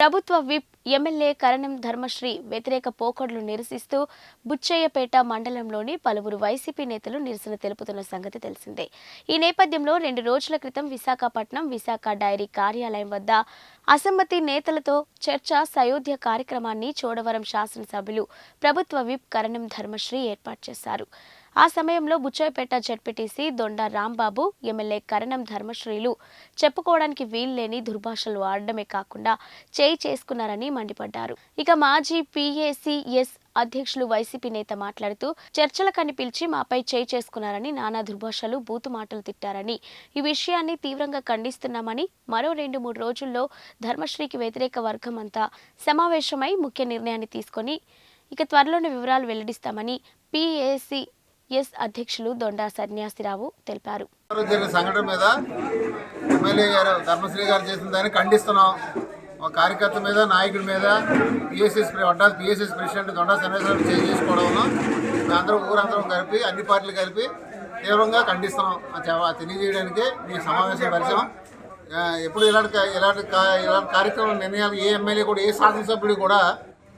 ప్రభుత్వ whip MLA కరణం ధర్మశ్రీ వ్యతిరేక పోకడలు నిరసిస్తూ బుచ్చయ్యపేట మండలంలోని పలువురు వైసీపీ నేతలు నిరసన తెలుపుతున్న సంగతి తెలిసిందే. ఈ నేపథ్యంలో రెండు రోజుల క్రితం విశాఖపట్నం విశాఖ డైరీ కార్యాలయం వద్ద అసమ్మతి నేతలతో చర్చ సయోధ్య కార్యక్రమాన్ని చోడవరం శాసనసభ్యులు ప్రభుత్వ విప్ కరణం ధర్మశ్రీ ఏర్పాటు చేశారు. ఆ సమయంలో బుచ్చాయిపేట జడ్పీటీసీ దొండ రాంబాబు ఎమ్మెల్యే కరణం ధర్మశ్రీలు చెప్పుకోవడానికి వీల్లేని దుర్భాషలు ఆడడమే కాకుండా చేయి చేసుకున్నారని మండిపడ్డారు. ఇక మాజీ పీఏసీఎస్ అధ్యక్షులు వైసీపీ నేత మాట్లాడుతూ చర్చలకని పిలిచి మాపై చేయి చేసుకున్నారని నానా దుర్భాషలు బూతు మాటలు తిట్టారని ఈ విషయాన్ని తీవ్రంగా ఖండిస్తున్నామని మరో రెండు మూడు రోజుల్లో ధర్మశ్రీకి వ్యతిరేక వర్గం అంతా సమావేశమై ముఖ్య నిర్ణయాన్ని తీసుకొని ఇక త్వరలోని వివరాలు వెల్లడిస్తామని పీఏసీ ఎస్ అధ్యక్షులు దొండా సన్యాసిరావు తెలిపారు. జరిగిన సంఘటన మీద ఎమ్మెల్యే గారు ధర్మశ్రీ గారు చేసిన దాన్ని ఖండిస్తున్నాం. ఒక కార్యకర్త మీద నాయకుడి మీద P S S వడ్డా P S S president Donda Sanyasirao change చేసుకోవడం అందరం ఊరందరం కలిపి అన్ని పార్టీలు కలిపి తీవ్రంగా ఖండిస్తున్నాం. తెలియజేయడానికి మీ సమావేశం పరిచయం. ఎప్పుడు ఇలాంటి ఇలాంటి ఇలాంటి కార్యక్రమం నిర్ణయాలు ఏ ఎమ్మెల్యే కూడా ఏ శాసనసభ్యుడు కూడా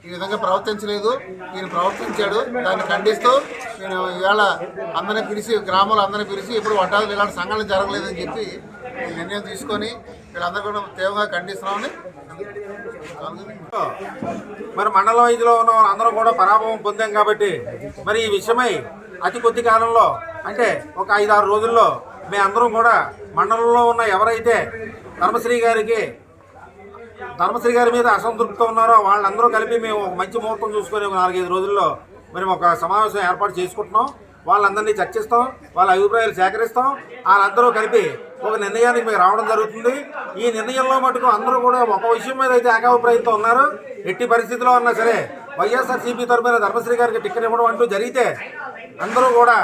ఈ విధంగా ప్రవర్తించలేదు. ఈయన ప్రవర్తించాడు. దాన్ని ఖండిస్తూ నేను ఈవేళ అందరిని పిలిచి గ్రామంలో అందరిని పిలిచి ఇప్పుడు వడ్డాలు ఇలాంటి సంఘటన జరగలేదని చెప్పి ఈ నిర్ణయం తీసుకొని వీళ్ళందరూ కూడా తీవ్రంగా ఖండిస్తున్నామని మరి మండలం ఐదులో ఉన్న అందరం కూడా పరాభవం పొందాం కాబట్టి మరి ఈ విషయమై అతి కొద్ది కాలంలో అంటే ఒక ఐదు ఆరు రోజుల్లో మేమందరం కూడా మండలంలో ఉన్న ఎవరైతే ధర్మశ్రీ గారికి ధర్మశ్రీ గారి మీద అసంతృప్తి ఉన్నారో వాళ్ళందరూ కలిపి మేము ఒక మంచి ముహూర్తం చూసుకొని ఒక నాలుగైదు రోజుల్లో మరి ఒక సమావేశం ఏర్పాటు చేసుకుంటున్నాం. వాళ్ళందరినీ చర్చిస్తాం వాళ్ళ అభిప్రాయాలు సేకరిస్తాం. వాళ్ళందరూ కలిపి ఒక నిర్ణయానికి మేము రావడం జరుగుతుంది. ఈ నిర్ణయంలో మటుకు అందరూ కూడా ఒక విషయం మీద అయితే ఏకాభిప్రాయంతో ఉన్నారు. ఎట్టి పరిస్థితిలో అన్నా సరే వైఎస్ఆర్సీపీ తరపున ధర్మశ్రీ గారికి టిక్కెట్ ఇవ్వడం అంటూ జరిగితే అందరూ కూడా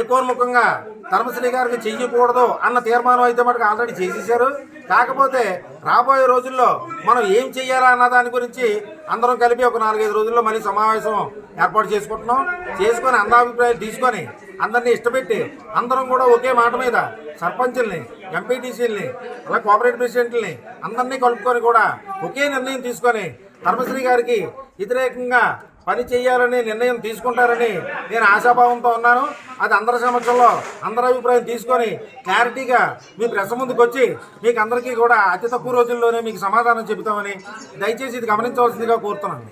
ఏకోన్ముఖంగా ధర్మశ్రీ గారికి చెయ్యకూడదు అన్న తీర్మానం అయితే మటుకు ఆల్రెడీ చేసేసారు కాకపోతే రాబోయే రోజుల్లో మనం ఏం చెయ్యాలా అన్న దాని గురించి అందరం కలిపి ఒక నాలుగైదు రోజుల్లో మళ్ళీ సమావేశం ఏర్పాటు చేసుకుంటున్నాం. చేసుకొని అందాభిప్రాయాలు తీసుకొని అందరినీ ఇష్టపెట్టి అందరం కూడా ఒకే మాట మీద సర్పంచుల్ని ఎంపీటీసీలని అలా కోఆపరేటివ్ ప్రెసిడెంట్ని అందరినీ కలుపుకొని కూడా ఒకే నిర్ణయం తీసుకొని ధర్మశ్రీ గారికి వ్యతిరేకంగా పని చేయాలని నిర్ణయం తీసుకుంటారని నేను ఆశాభావంతో ఉన్నాను. అది అందరి సమక్షంలో అందరి అభిప్రాయం తీసుకొని క్లారిటీగా మీ ప్రెస్ ముందుకు వచ్చి మీకు అందరికీ కూడా అతి తక్కువ రోజుల్లోనే మీకు సమాధానం చెబుతామని దయచేసి ఇది గమనించవలసిందిగా కోరుతున్నాను.